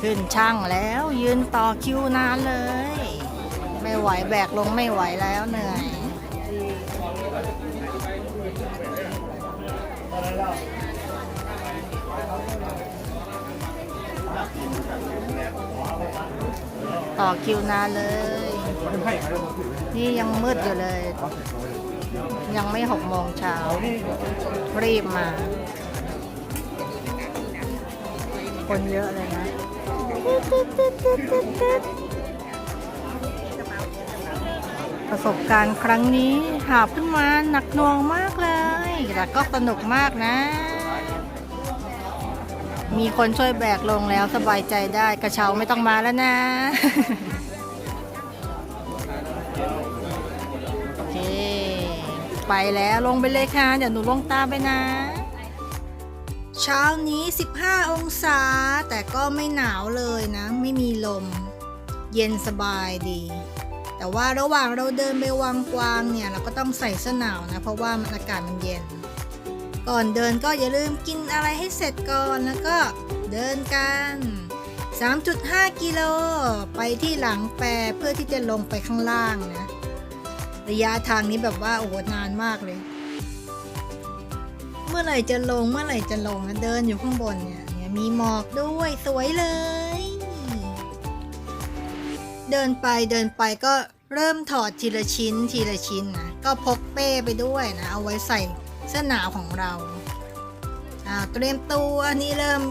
ขึ้นช่างแล้วยืนต่อคิวนานเลย ไม่ไหวแบกลงไม่ไหวแล้วเหนื่อยต่อคิวนานเลย นี่ยังมืดอยู่เลย ยังไม่หกโมงเช้า รีบมา คนเยอะเลยนะ ประสบการณ์ครั้งนี้หาบขึ้นมาหนักหน่วงมากเลย แต่ก็สนุกมากนะ มีคนช่วยแบกลงแล้วสบายใจได้กระเช้าไม่ต้องมาแล้วนะ โอเค ไปแล้วลงไปเลยค่ะ เดี๋ยวหนูลงตามไปนะ เช้านี้ 15 องศา แต่ก็ไม่หนาวเลยนะ ไม่มีลม เย็นสบายดี แต่ว่าระหว่างเราเดินไปวังกวางเนี่ย เราก็ต้องใส่เสื้อหนาวนะ เพราะว่ามันอากาศมันเย็น ก่อนเดินก็อย่าลืมกินอะไรให้เสร็จก่อนแล้วก็เดินกัน 3.5 กิโล ไปที่หลังแปรเพื่อที่จะลงไปข้างล่างนะ ระยะทางนี้แบบว่าโอ้โหนานมากเลย เมื่อไหร่จะลงเมื่อไหร่จะลงเดินอยู่ข้างบนเนี่ยเนี่ยมีหมอกด้วยสวยเลย เดินไปเดินไปก็เริ่มถอดทีละชิ้นทีละชิ้นนะก็พกเป้ไปด้วยนะ เอาไว้ใส่เสื้อหนาวของเราอ่าเตรียมตัวนี่เริ่ม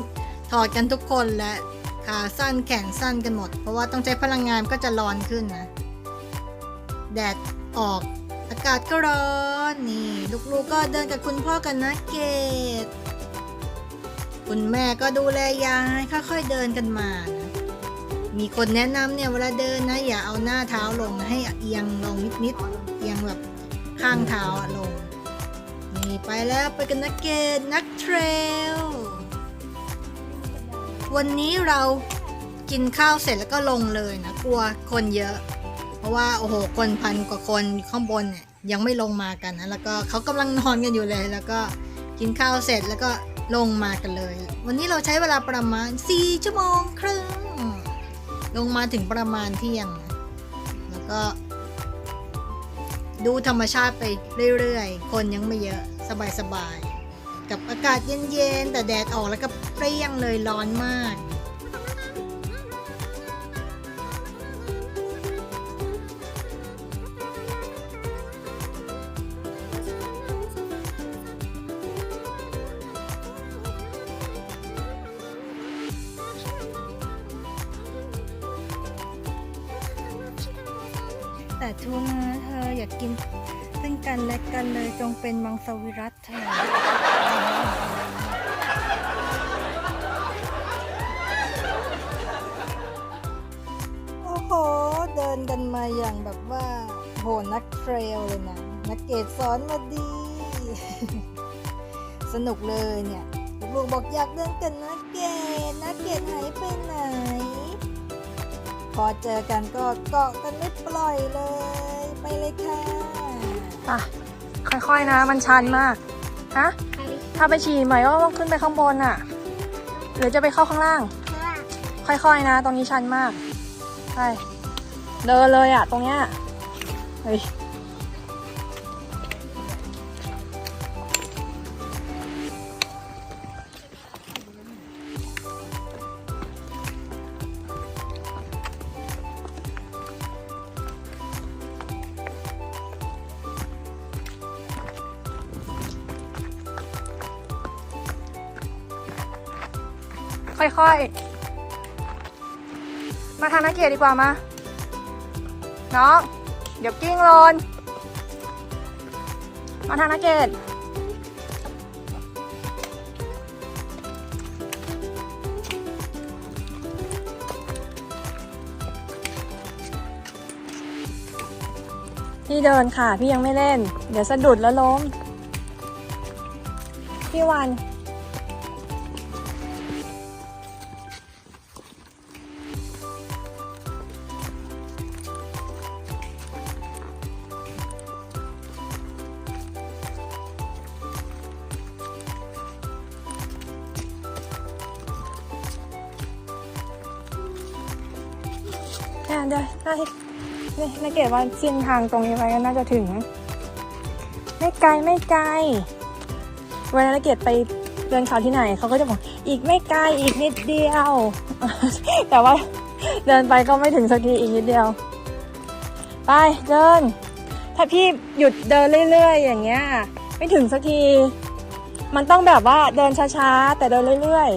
ถอดกันทุกคนและขาสั้นแขนสั้นกันหมด เพราะว่าต้องใช้พลังงานก็จะร้อนขึ้นนะ แดดออก อากาศก็ร้อน นี่ลูกๆก็เดินกับคุณพ่อกันนะเกดคุณแม่ก็ดูแลยายค่อยๆเดินกันมานะมีคนแนะนำเนี่ยเวลาเดินนะอย่าเอาหน้าเท้าลงนะให้เอียงลงนิดๆเอียงแบบข้างเท้าอะลง นี่ไปแล้วไปกันนะเกดนักเทรล วันนี้เรากินข้าวเสร็จแล้วก็ลงเลยนะกลัวคนเยอะ ราะว่าโอ้โหคนพันกว่าคนข้างบนเนี่ยยังไม่ลงมากันนะแล้วก็เขากำลังนอนกันอยู่เลย แล้วก็กินข้าวเสร็จแล้วก็ลงมากันเลย วันนี้เราใช้เวลาประมาณ 4 ชั่วโมงครึ่งลงมาถึงประมาณเที่ยง แล้วก็ ดูธรรมชาติไปเรื่อยๆ คนยังไม่เยอะสบายๆ กับอากาศเย็นๆ แต่แดดออกแล้วก็เปรี้ยงเลยร้อนมาก แต่ทุกนะเธออยากกินซึ่งกันและกันเลยจงเป็นมังสวิรัตเธอโอ้โห เดินกันมาอย่างแบบว่าโหนักเทรลเลยนะ นักเกตสอนมาดี สนุกเลยเนี่ย ลูกบอกอยากเดินกันนักเกตนักเกตหายไปไหน พอเจอกันก็เกาะกันไม่ปล่อยเลย ไปเลยค่ะอะค่อยๆนะ มันชันมาก ฮะ ถ้าไปฉี่ใหม่ก็ต้องขึ้นไปข้างบนอะ หรือจะไปเข้าข้างล่าง ค่อยๆนะ ตรงนี้ชันมาก ใช่ เดินเลยอะ ตรงเนี้ย เฮ้ย ค่อยๆ มาทางนักเกียรติดีกว่ามาน้องเดี๋ยวกิ้งลนมาทางนักเกียรติพี่เดินค่ะ พี่ยังไม่เล่น เดี๋ยวสะดุดแล้วล้ม พี่วัน เนี่ยเดี๋ยวน่าที่นี่นาเกตว่าเส้นทางตรงนี้ไปก็น่าจะถึง ไม่ไกลไม่ไกล เวลานาเกตไปเดินเขาที่ไหนเขาก็จะบอกอีกไม่ไกลอีกนิดเดียว แต่ว่าเดินไปก็ไม่ถึงสักทีอีกนิดเดียว ไปเดิน ถ้าพี่หยุดเดินเรื่อยๆ อย่างเงี้ย ไม่ถึงสักที มันต้องแบบว่าเดินช้าๆ แต่เดินเรื่อย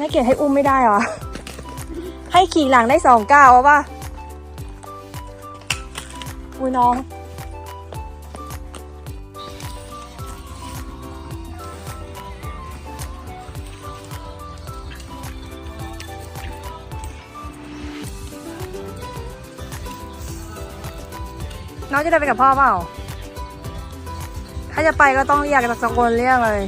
น่าเกลียดให้อุ้มไม่ได้หรอ ให้ขี่หลังได้สองก้าวเอาป่ะอุ้ยน้องน้องจะได้ไปกับพ่อเปล่า ถ้าจะไปก็ต้องเรียกตะโกนเรียกเลย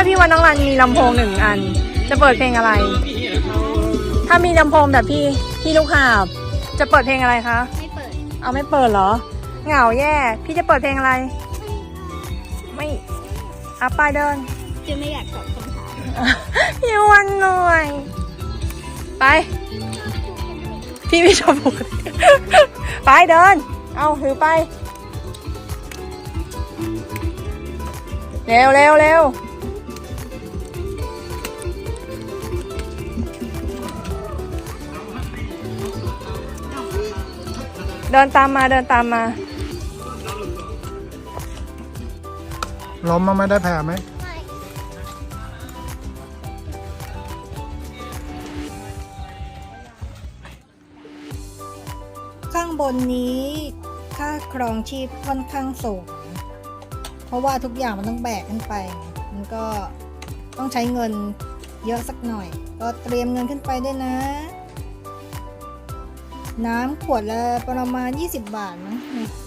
าพี่วันน้องรันมีลำโพงหนึ่งอัน จะเปิดเพลงอะไร ถ้ามีลำโพงแบบพี่พี่ลูกหาบ จะเปิดเพลงอะไรคะ ไม่เปิด เอาไม่เปิดเหรอ เหงาแย่ พี่จะเปิดเพลงอะไร ไม่อะไปเดิน จะไม่อยากตอบคำถามพี่วันหน่อย ไป พี่ไม่ชอบพูดไปเดิน เอาถือไป เร็วเร็วเร็ว เดินตามมาเดินตามมาล้มมาไม่ได้แผลไหมข้างบนนี้ค่าครองชีพค่อนข้างสูง เพราะว่าทุกอย่างมันต้องแบกขึ้นไป มันก็ต้องใช้เงินเยอะสักหน่อย ก็เตรียมเงินขึ้นไปด้วยนะ น้ำขวดละประมาณ 20 บาทนะ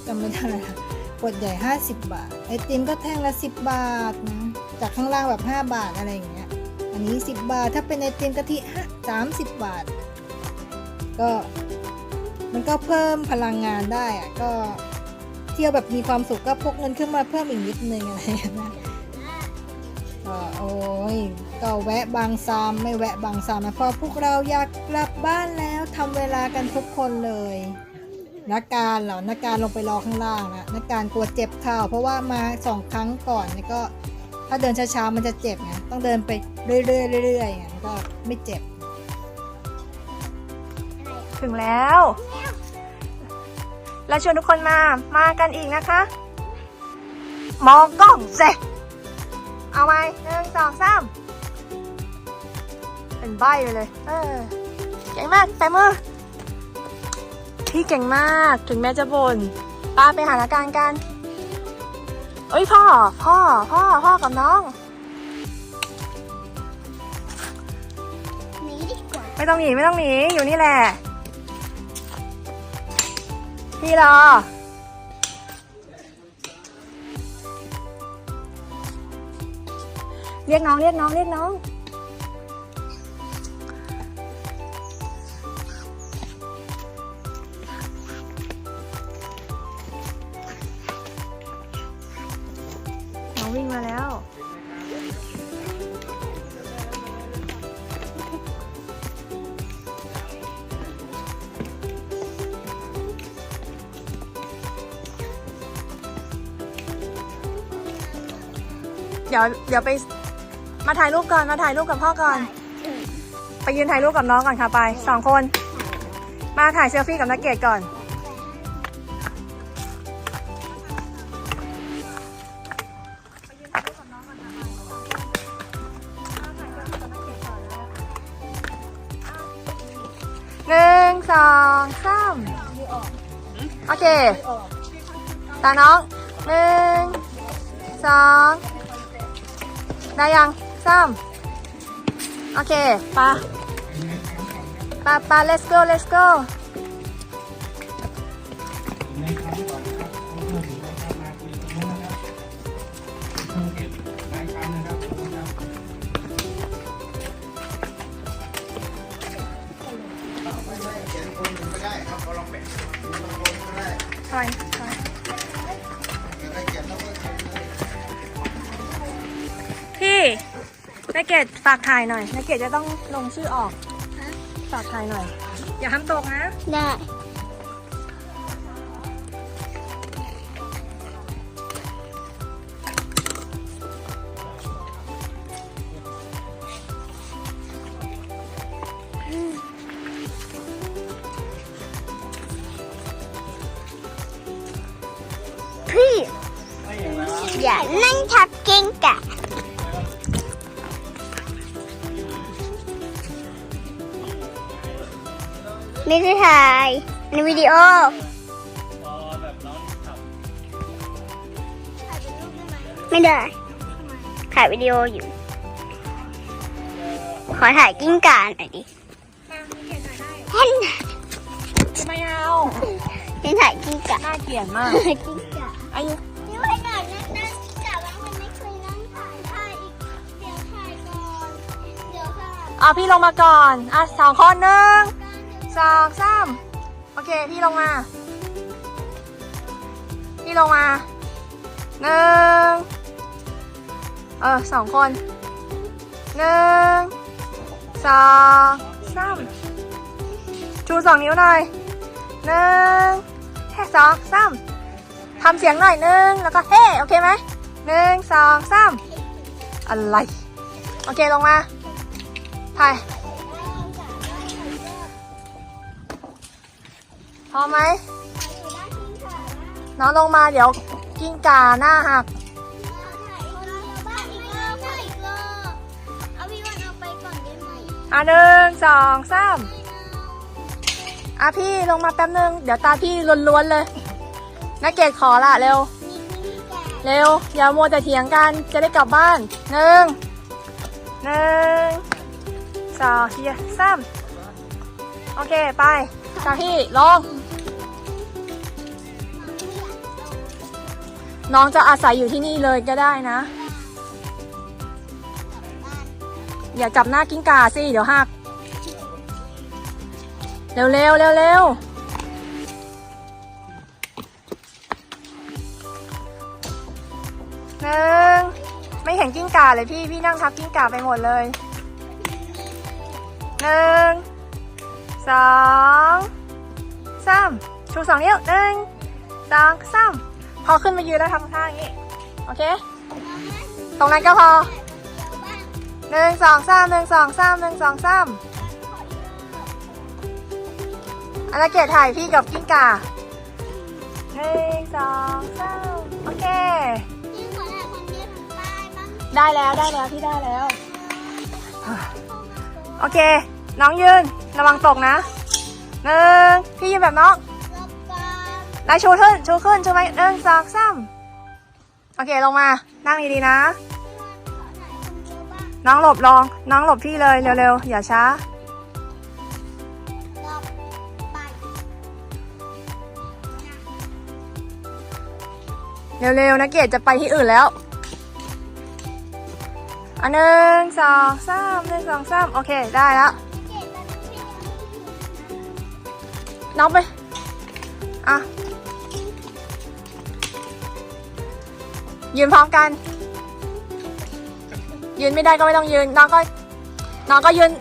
จำไม่ได้ละขวดใหญ่ 50 บาท ไอติมก็แท่งละ 10 บาทนะจากข้างล่างแบบ 5 บาทอะไรอย่างเงี้ย อันนี้ 10 บาท ถ้าเป็นไอติมกะทิ30 บาท ก็มันก็เพิ่มพลังงานได้อะก็เที่ยวแบบมีความสุขก็พกเงินขึ้นมาเพิ่มอีกนิดนึงอะไรอย่างเงี้ยนะก็โอ้ย ก็แวะบางซามไม่แวะบางซามนะเพราะพวกเราอยากกลับบ้านแล้วทำเวลากันทุกคนเลยนักการเหรอนักการลงไปรอข้างล่างนะนักการกลัวเจ็บเข่าเพราะว่ามาสองครั้งก่อนนี่ก็ ถ้าเดินช้าๆมันจะเจ็บไงต้องเดินไปเรื่อยๆเรื่อยๆไงก็ไม่เจ็บ ถึงแล้วแล้วชวนทุกคนมา มากันอีกนะคะ มองกล้องเส เอาไหมหนึ่งสองสามเป็นใบไปเลย เออเก่งมากแต่มือพี่เก่งมากถึงแม้จะบน่นป้าไปหาอาการกัน เอ้ยพ่อ พ่อ พ่อ พ่อกับน้องหนีดีกว่าไม่ต้องหนีไม่ต้องหนีอยู่นี่แหละ พี่รอ เรียกน้องเรียกน้องเรียกน้อง น้องวิ่งมาแล้ว เดี๋ยวเดี๋ยวไป มาถ่ายรูปก่อนมาถ่ายรูปกับพ่อก่อน ไปยืนถ่ายรูปกับน้องก่อนค่ะไปสองคน มาถ่ายเซลฟี่กับนักเกดก่อน หนึ่งสองสามโอเค ตาน้องหนึ่งสองได้ยัง สามโอเคปะปะปะ let's go let's go อร่ แม่เกดฝากถ่ายหน่อยแม่เกดจะต้องลงชื่อออกฝากถ่ายหน่อย อย่าทำตกนะ ได้ ถ่ายในวิดีโอไม่ได้ ถ่ายวิดีโออยู่ ขอถ่ายกิ้งก่าหน่อยดิเห็นไม่เอาเห็นถ่ายกิ้งก่าน่าเกลียดมากกิ้งก่าอายุนี่ไว้ก่อนนะนะกิ้งก่าว่ามันไม่เคยนั่งถ่ายถ่ายอีกเดี๋ยวถ่ายก่อนเดี๋ยวถ่ายอะพี่ลงมาก่อนอะสองคนหนึ่ง สองสามโอเค พี่ลงมา พี่ลงมาหนึ่งเออสองคนหนึ่งสองสามชูสองนิ้วหน่อยหนึ่งแค่สองสามทำเสียงหน่อยหนึ่งแล้วก็เฮ้โอเคไหมหนึ่งสองสามอะไร โอเคลงมาถ่าย พร้อมไหม น้องลงมาเดี๋ยวกิ้งก่าหน้าหักเอาพี่วันเอาไปก่อนได้ไหมอะหนึ่งสองสามอะพี่ลงมาแป๊บนึง เดี๋ยวตาพี่ล้วนๆเลยนักเกดขอละเร็ว เร็ว อย่ามัวแต่เถียงกันจะได้กลับบ้านหนึ่งหนึ่งสองสามโอเค ไปตาพี่ลง น้องจะอาศัยอยู่ที่นี่เลยก็ได้นะ อย่าจับหน้ากิ้งก่าสิ เดี๋ยวหัก เร็วเร็วเร็วเร็วหนึ่งไม่เห็นกิ้งก่าเลยพี่ พี่นั่งทับกิ้งก่าไปหมดเลยหนึ่งสองสามชูสองนิ้วหนึ่งสองสาม พอขึ้นมายืนแล้วทำท่าอย่างนี้ โอเค ตรงนั้นก็พอหนึ่งสองสามหนึ่งสองสามหนึ่งสองสามอันนั้นเกดถ่ายพี่กับกิ้งก่าหนึ่งสองสามโอเคพี่ขอถ่ายคนเดียวถึงป้ายบ้างได้แล้วได้แล้วพี่ได้แล้ว โอเค น้องยืนระวังตกนะหนึ่งพี่ยืนแบบน้องรอบก่อ นแล้วชูขึ้นชูขึ้นชูไหมหนึ่งสองสามโอเคลงมา นั่งดีๆนะขอถ่ายคนเดียวบ้างน้องหลบลอง น้องหลบพี่เลยเร็วๆ อย่าช้า เร็วๆนะเกดจะไปที่อื่นแล้วอันหนึ่งสองสามหนึ่งสองสามโอเค ได้แล้ว น้องไป อะ ยืนพร้อมกัน ยืนไม่ได้ก็ไม่ต้องยืน น้องก็ น้องก็ยืน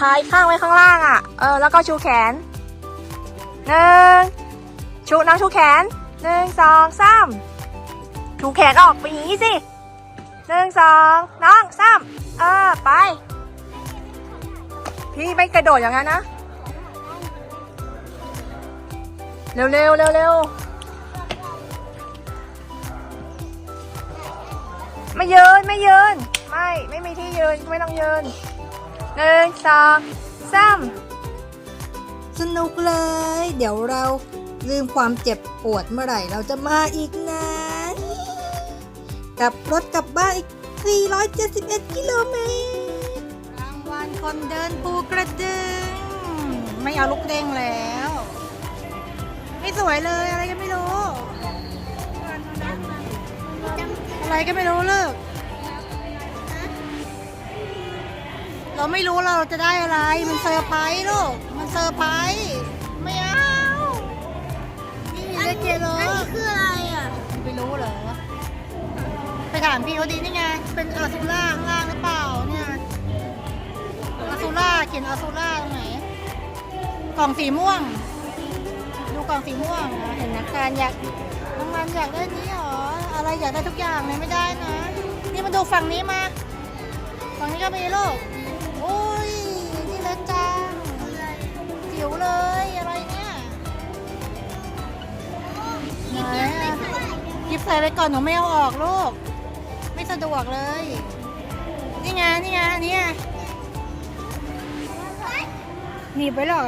ขายข้างไว้ข้างล่างอะ เออ แล้วก็ชูแขนหนึ่งชูน้องชูแขนหนึ่งสองสามชูแขนออกไปอย่างนี้สิหนึ่งสองน้องสามเออ ไป พี่ไม่กระโดดอย่างนั้นนะ เร็วเร็วเร็วเร็วไม่ยืนไม่ยืน ไม่ไม่มีที่ยืนไม่ต้องยืนหนึ่งสองสามสนุกเลย เดี๋ยวเราลืมความเจ็บปวดเมื่อไหร่เราจะมาอีกนะกลับรถกลับบ้านอีก 471 กิโลเมตรรางวัลคนเดินภูกระดึง ไม่เอาลูกเด้งแล้ว ไม่สวยเลยอะไรก็ไม่รู้ อะไรก็ไม่รู้เลิก เราไม่รู้เราจะได้อะไร มันเซอร์ไพรส์ลูก มันเซอร์ไพรส์ไม่เอานี่มีเลเจโรคืออะไรอะไม่รู้เหรอ ไปถามพี่เขาดีนี่ไง เป็นอาซูล่าข้างล่างหรือเปล่าเนี่ยอาซูล่าเขียนอาซูล่าตรงไหน กล่องสีม่วง ดูกล่องสีม่วงนะเห็นนักการอยากน้องมันอยากได้นี้เหรอ อะไรอยากได้ทุกอย่างเลยไม่ได้นะ นี่มาดูฝั่งนี้มา ฝั่งนี้ก็มีลูกโอ้ย นี่เล็กจังจิ๋วเลยอะไรเนี่ยไหนอะหยิบใส่ไปก่อนหนูไม่เอาออกลูก ไม่สะดวกเลย นี่ไง นี่ไง อันนี้หนีบไว้หรอก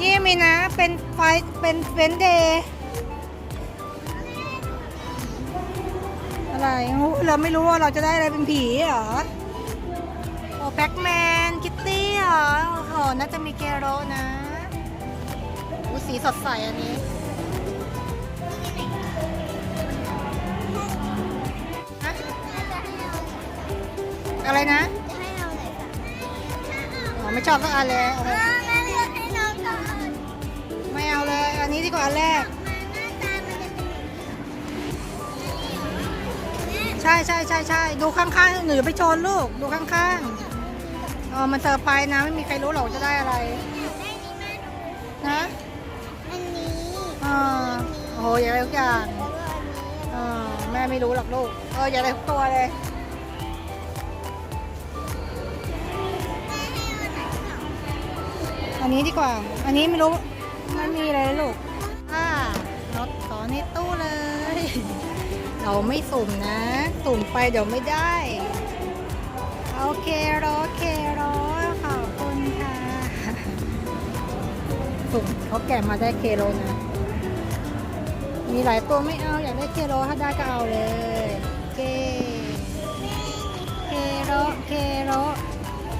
นี่มีนะ เป็นไฟเป็นเวนเดย์อะไรโอ้เราไม่รู้ว่าเราจะได้อะไรเป็นผีเหรอ โอ้แบ็กแมน คิตตี้เหรอโอ้โหน่าจะมีเกโรนะอู้สีสดใสอันนี้ฮะอะไรนะ จะให้เอาไหนก่อนอ๋อไม่ชอบสักอันเลยเอาไป อาเลยอันนี้ดีกว่าอันแรกหน้าตามันจะเป็นใช่ใช่ใช่ใช่ดูข้างๆหนูอย่าไปชนลูก ดูข้างๆเออมันเซอร์ไพรส์นะไม่มีใครรู้หรอกจะได้อะไรได้นี้แม่นะอันนี้เออโอ้โหอย่าอะไรทุกอย่างแล้วก็อันนี้เออแม่ไม่รู้หรอกลูกเอออย่าอะไรทุกตัวเลยอันนี้ดีกว่า อันนี้ไม่รู้ มันมีอะไรเลยลูกอ่ารถขอในตู้เลย เราไม่สุ่มนะ สุ่มไปเดี๋ยวไม่ได้ โอเครอเครอขอบคุณค่ะ สุ่มเขาแกะมาได้เคโรนะ มีหลายตัวไม่เอาอยากได้เคโรถ้าได้ก็เอาเลยเคเคโรเคโร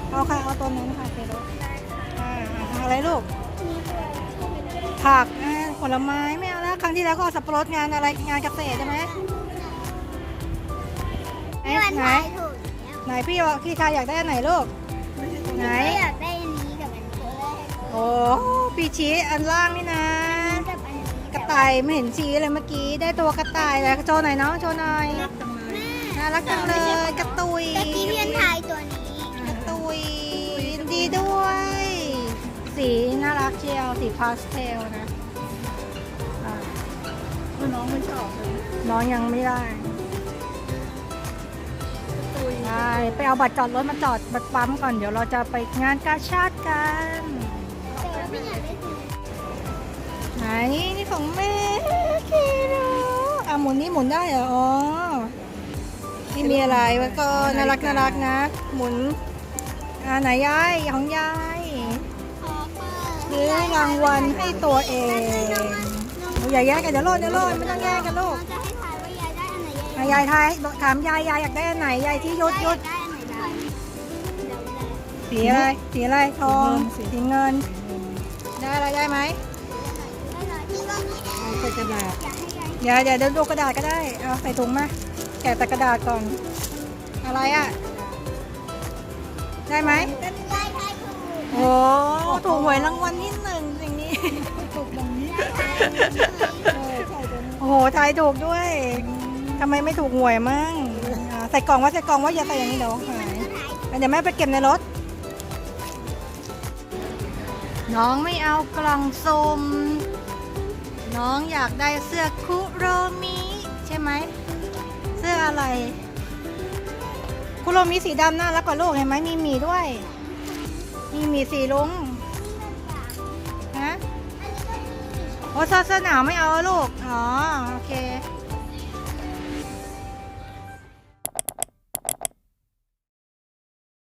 เอาค่ะเอาตัวนั้นค่ะเคโรอ่าเอาอะไรลูก ผักอ่าผลไม้ไม่เอาแล้วครั้งที่แล้วก็เอาสับปะรดงานอะไรงานเกษตรใช่ไหมไหนพี่วันไหนทายถูกแล้วไหนพี่ว่าพี่ชายอยากได้อันไหนลูกไหนไม่อยากได้อันนี้กับอันนี้เลยโอ้พี่ชี้อันล่างนี่นะกับอันนี้กระต่ายไม่เห็นชี้เลยเมื่อกี้ได้ตัวกระต่ายแล้วโชว์หน่อยน้องโชว์หน่อยน่ารักจังเลยกระตุยตะกี้พี่วันทายตัวนี้กระตุยยินดีด้วย สีน่ารักเชียว สีพาสเทลนะอ่าน้องไม่ชอบเลยน้องยังไม่ได้ใช่ไปเอาบัตรจอดรถมาจอดบัตรปั๊มก่อน เดี๋ยวเราจะไปงานกาชาติกันแต่ว่าพี่อยากได้สีไหนนี่ของแม่เคโรอะหมุนนี่หมุนได้เหรอ อ๋อไม่มีอะไรแล้วก็น่ารักน่ารักนะ หมุนอ่าไหนยายของยายคอเปอร์ ซื้อรางวัลให้ตัวเองอย่าแยกกันเดี๋ยวโลดเดี๋ยวโลดไม่ต้องแยกกันลูกจะให้ทายว่ายายได้อันไหนยายทายถามยายยายอยากได้อันไหนยายที่ยุดยุดได้อันไหนได้เดี๋ยวได้สีอะไรสีอะไรทองสีเงิน ได้อะไรได้ไหมเอาใส่กระดาษอยากให้ยายเดี๋ยวเดี๋ยวดูกระดาษก็ได้เอาใส่ถุงมาแกะแต่กระดาษก่อนอะไรอะได้ไหม โอ้ถูกหวยรางวัลที่หนึ่งสิ่งนี้ ถูกดังนี้โอ้โหทายถูกด้วยทำไมไม่ถูกหวยมั่งอ่าใส่กล่องว่าใส่กล่องว่าอย่าใส่อย่างนี้เดี๋ยวหายอะเดี๋ยวแม่ไปเก็บในรถ น้องไม่เอากล่องซุมน้องอยากได้เสื้อคุโรมิใช่ไหม เสื้ออะไร คุโรมิสีดำน่ารักกว่าลูกเห็นไหมมีหมีด้วย นี่มีสีลุงฮะโอ้เสื้อเสื้อหนาวไม่เอาลูก อ๋อ โอเค